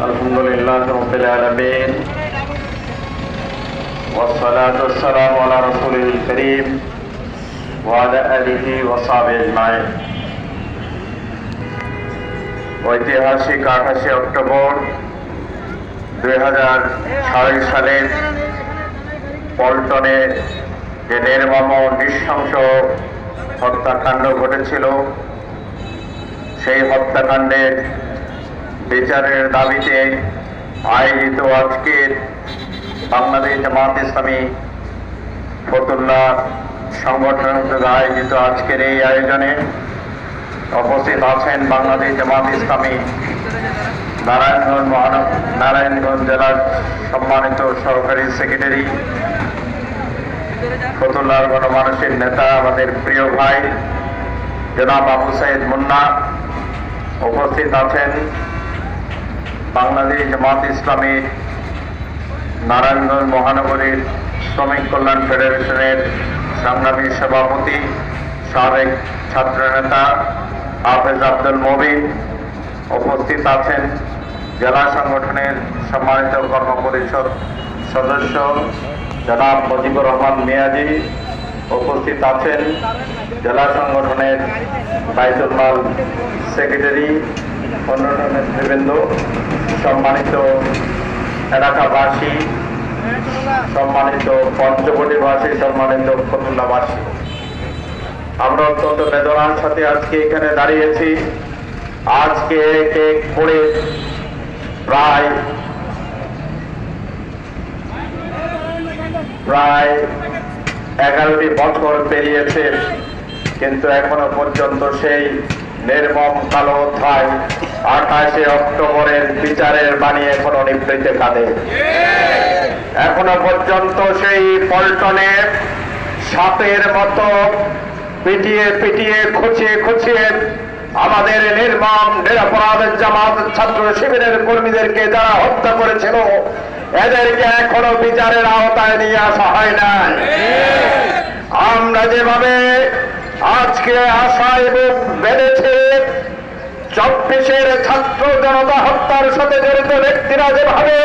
الحمد لله رب العالمين والصلاة والسلام على رسوله الكريم وعلى آله وصحبه أجمعين ঐতিহাসিক আঠাশে অক্টোবর দুই হাজার ছয় সালের পল্টনে যে নির্মম ও নৃশংস হত্যাকাণ্ড ঘটেছিল সেই হত্যাকাণ্ডের বিচারের দাবিতে আয়োজিত আজকের বাংলাদেশ জামাত ইসলামী ফতুল্লাহ সংগঠন আয়োজিত আজকের এই আয়োজনে উপস্থিত আছেন বাংলাদেশ জামাত ইসলামী নারায়ণগঞ্জ মহানগর নারায়ণগঞ্জ জেলার সম্মানিত সহকারী সেক্রেটারি, ফতুল্লার গণমানুষের নেতা, আমাদের প্রিয় ভাই, জনাব আবু সাইদ মুন্না। উপস্থিত আছেন বাংলাদেশ জামাত ইসলামী নারায়ণগঞ্জ মহানগরীর শ্রমিক কল্যাণ ফেডারেশনের সংগ্রামী সভাপতি, সাবেক ছাত্রনেতা হাফেজ আব্দুল মবিন উপস্থিত আছেন। জেলা সংগঠনের সম্মানিত কর্ম পরিষদ সদস্য জনাব মুজিবুর রহমান মিয়াজি উপস্থিত আছেন জেলা সংগঠনের বাইতুল মাল সেক্রেটারি, অন্যান্য সম্মানিত এলাকাবাসী, সম্মানিত পঞ্চবটিবাসী সম্মানিত ফতুল্লাবাসী আমরা অত্যন্ত বেদনার সাথে আজকে এখানে দাঁড়িয়েছি। আজকে কেক পড়ে প্রায় প্রায় এগারোটি বছর পেরিয়েছে, কিন্তু এখনও পর্যন্ত সেই নির্মম কালো অধ্যায় আঠাশে অক্টোবরের বিচারের বাণী এখনও নিবৃতে কাঁদে। এখনও পর্যন্ত সেই পল্টনে সাপের মতো পিটিয়ে পিটিয়ে, খুঁচিয়ে খুঁচিয়ে আমাদের নির্মম, নিরাপরাধ জামাত ছাত্র শিবিরের কর্মীদেরকে যারা হত্যা করেছিল এদেরকে এখনও বিচারের আওতায় নিয়ে আসা হয় নাই। আমরা যেভাবে আজকে আশায় বুক বেড়েছে, চব্বিশের ছাত্র জনতা হত্যার সাথে জড়িত ব্যক্তিরা যেভাবে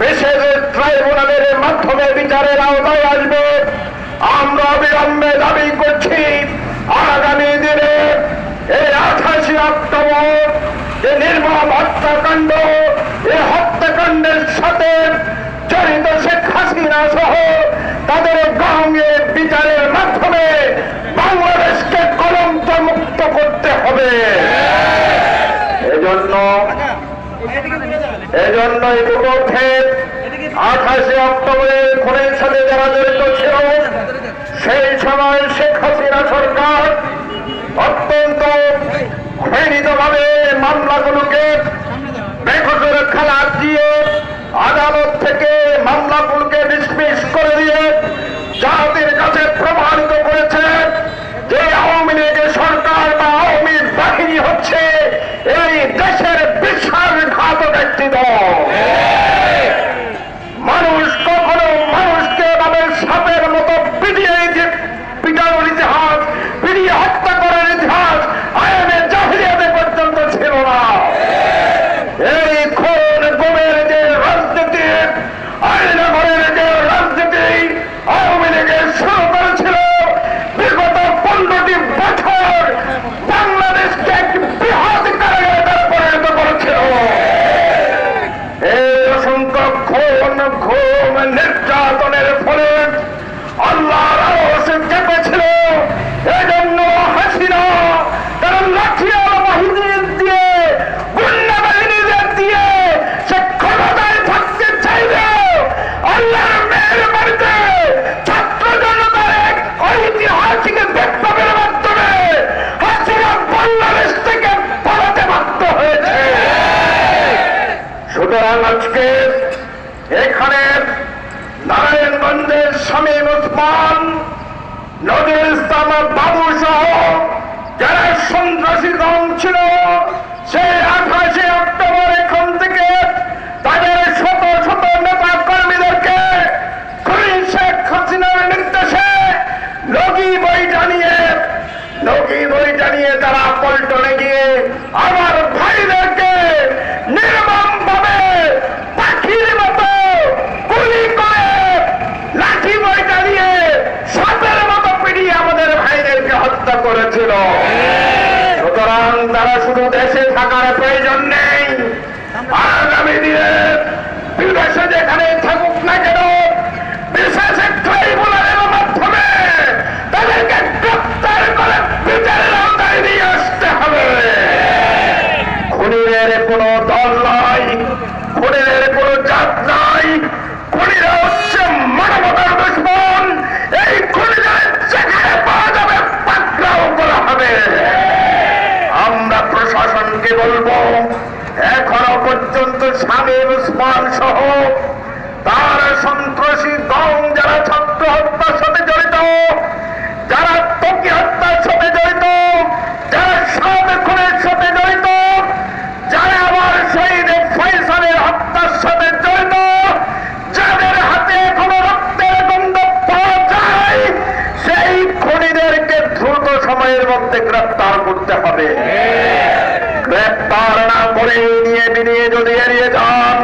বিশেষ ট্রাইব্যুনালের মাধ্যমে বিচারের আওতায় আসবে, আমরা অবিলম্বে দাবি করছি, আগামী দিনে এই আঠাশে অক্টোবর যে নির্মম হত্যাকাণ্ড সেই সময় শেখ হাসিনা সরকার অত্যন্ত ঘৃণিতভাবে মামলাগুলোকে বেকসুর খালাস দিয়ে আদালত থেকে মামলাগুলোকে ডিসমিস করে দিয়ে জাতির কাছে প্রমাণিত করেছে যে আওয়ামী লীগের সরকার বা আওয়ামী বাহিনী হচ্ছে এই দেশের বিশ্বাসঘাতক সুতরাং তারা শুধু দেশে থাকার প্রয়োজন নেই। আগামী দিনে বিদেশে স্বামীর উসমান সহ তার সন্ত্রাসী দম যারা ছাত্র হত্যার সাথে জড়িত যারা তকি হত্যার সাথে জড়িত যারা সাত খুনের সাথে জড়িত যারা আমার শহীদ ফয়সালের হত্যার সাথে জড়িত যাদের হাতে এখনও রক্তের গন্ধ পাওয়া যায় সেই খুনিদেরকে দ্রুত সময়ের মধ্যে গ্রেপ্তার করতে হবে গ্রেপ্তার না করে নিয়ে বিনিয়ে যদি এড়িয়ে যান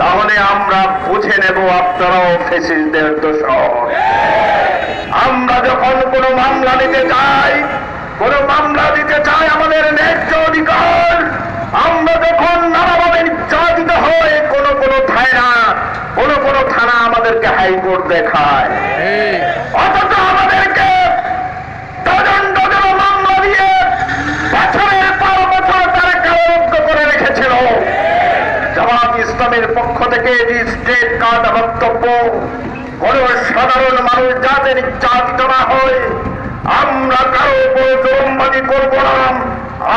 তাহলে আমরা বুঝে নেব আপনারাও ফেসিসদের দোষর আমরা যখন কোনো মামলা নিতে চাই কোন মামলা দিতে চাই আমাদের ন্যায্য অধিকার আমরা যখন নানাভাবে নির্যাতিত হই কোন কোন থানা কোন কোন থানা আমাদেরকে হাইকোর্ট দেখায়। অথচ আমাদেরকে ডজন ডজন মামলা দিয়ে বছরের পর বছর তারা কারারুদ্ধ করে রেখেছিল জামাত ইসলামের পক্ষ থেকে যে স্টেট কার্ড বক্তব্য। কোন সাধারণ মানুষ যাতে নির্যাতিত না হয়, আমরা কারও উপর জুলুমবাজি করব না।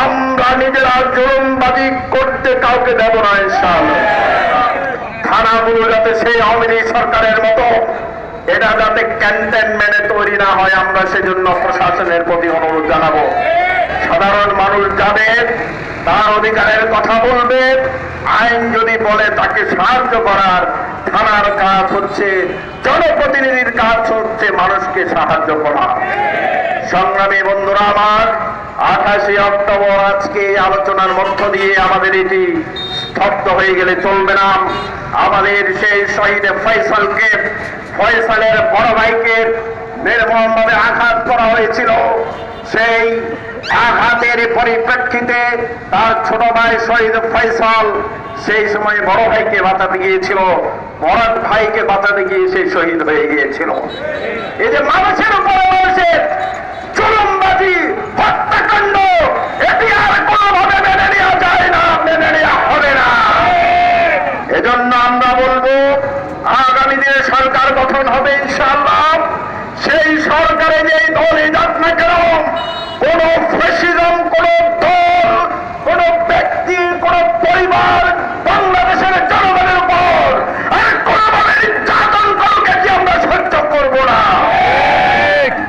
আমরা নিজেরা জুলুমবাজি করতে কাউকে দেব না, ইনশাআল্লাহ। থানাগুলো যাতে সেই আওয়ামী লীগ সরকারের মতো এটা যাতে ক্যান্টনমেন্টে তৈরি না হয়, আমরা সেজন্য প্রশাসনের প্রতি অনুরোধ জানাব। সাধারণ মানুষ যাবে, তার অধিকারের কথা বলবে আইন যদি বলে তাকে সাহায্য করার, থানার কাজ হচ্ছে, জনপ্রতিনিধির কাজ হচ্ছে মানুষকে সাহায্য করা। সংগ্রামী বন্ধুরা আমার, আঠাশে অক্টোবর আজকে আলোচনার মধ্য দিয়ে আমাদের এটি স্তব্ধ হয়ে গেলে চলবে না। আমাদের সেই শহীদ ফয়সালকে, ফয়সালের বড় ভাইকে নির্মমভাবে আঘাত করা হয়েছিল। সেই আঘাতের পরিপ্রেক্ষিতে তার ছোট ভাই শহীদ ফয়সাল সেই সময় বড় ভাইকে বাঁচাতে গিয়েছিল। বড় ভাইকে বাঁচাতে গিয়ে সেই শহীদ হয়ে গিয়েছিল। এই যে মানুষের উপরে মানুষের চরমবাজি, হত্যাকাণ্ড, এটি আর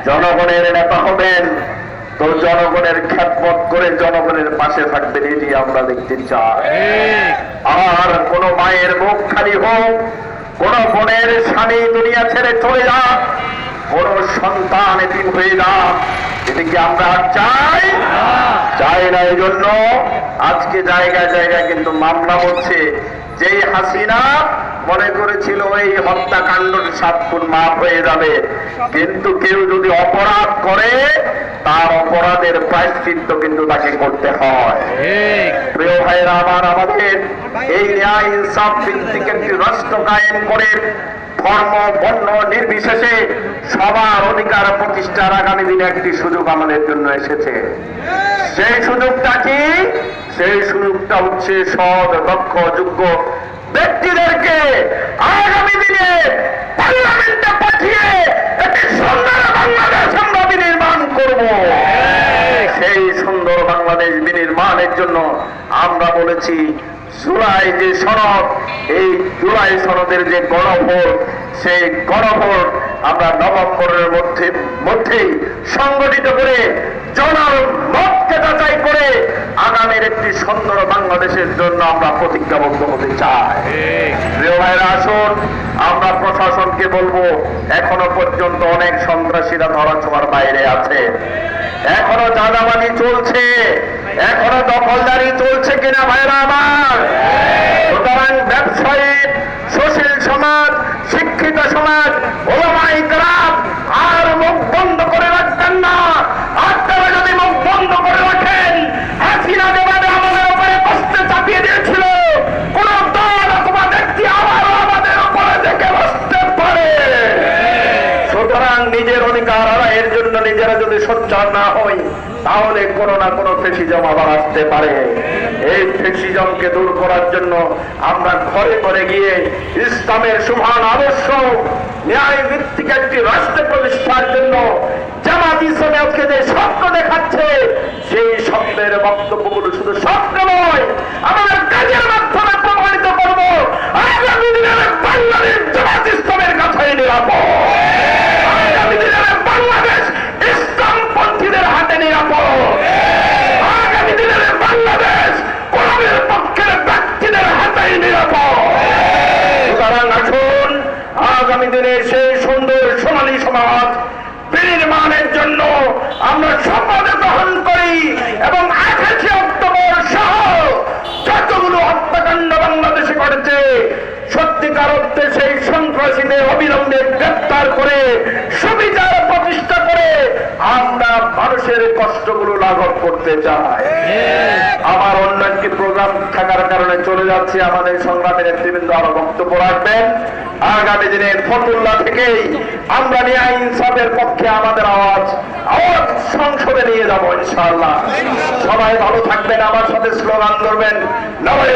জনগণের নেতা হবেন। তো জনগণের খ্যাতমত করে জনগণের পাশে থাকবেন, এটি আমরা দেখতে চাই। আর কোন মায়ের মুখ খালি হোক, কোন বোনের স্বামী দুনিয়া ছেড়ে চলে যাক, কোন সন্তান এদিন হয়ে যাক এটি কি আমরা চাই? চাই না এই জন্য আজকে জায়গায় জায়গায় কিন্তু মামলা হচ্ছে। যেই হাসিনা মনে করেছিল এই হত্যাকাণ্ড সাত খুন মাফ হয়ে যাবে কিন্তু কেউ যদি অপরাধ করে তার অপরাধের প্রায়শ্চিত্ত কিন্তু তাকে করতে হয়। প্রিয় ভাইরা আমার আমাদের এই ন্যায় ইনসাফ ভিত্তিক একটি রাষ্ট্র কায়েম করে ধর্ম বর্ণ নির্বিশেষে সবার অধিকার প্রতিষ্ঠার আগামী দিনে একটি সুযোগ আমাদের জন্য এসেছে। সেই সুযোগটা কি? সেই সুযোগটা হচ্ছে সৎ, দক্ষ, যোগ্য ব্যক্তিদেরকে আগামী দিনে পার্লামেন্টে পাঠিয়ে একটি সুন্দর বাংলাদেশ আমরা বিনির্মাণ করব। সেই সুন্দর বাংলাদেশ বিনির্মাণের জন্য আমরা বলেছি, জুলাই যে সনদ এই জুলাই সনদের যে গণভোট, সেই গণভোট আমরা নভেম্বরের মধ্যে, মধ্যেই সংগঠিত করে জনমতকে যাচাই করে আগামীর একটি সুন্দর বাংলাদেশের জন্য আমরা প্রতিজ্ঞাবদ্ধ হতে চাই। ভাইরা, আসুন, আমরা প্রশাসনকে বলব, এখনও পর্যন্ত অনেক সন্ত্রাসীরা ধরাছোঁয়ার বাইরে আছে। এখনও চাঁদাবাজি চলছে, এখনও দখলদারি চলছে কিনা নিজেরা যদি সোচ্চার না হই, তাহলে কোনো না কোনো ফেসিজম আবার আসতে পারে। এই ফেসিজমকে দূর করার জন্য আমরা ঘরে ঘরে গিয়ে ইসলামের সুভান আদর্শ ন্যায় ভিত্তিক একটি রাষ্ট্র প্রতিষ্ঠার জন্য জামাত ইসলামে আজকে যে স্বপ্ন দেখাচ্ছে, সেই স্বপ্নের বক্তব্যগুলো শুধু স্বপ্ন নয়, আমাদের কাজের মাধ্যমে প্রমাণিত করব। সন্ত্রাসীদের অবিলম্বে গ্রেপ্তার করে, সুবিচার প্রতিষ্ঠা করে আমরা মানুষের কষ্টগুলো লাঘব করতে চাই। আমার অন্য একটি প্রোগ্রাম থাকার কারণে চলে যাচ্ছে আমাদের সংগ্রামের নেতৃবৃন্দ আরও বক্তব্য রাখবেন। আগামী দিনের ফতুল্লা থেকেই আমরা ন্যায় ইনসাফের পক্ষে আমাদের আওয়াজ আওয়াজ সংসদে নিয়ে যাব ইনশাআল্লাহ। সবাই ভালো থাকবেন, আমার সাথে স্লোগান ধরবেন। নয়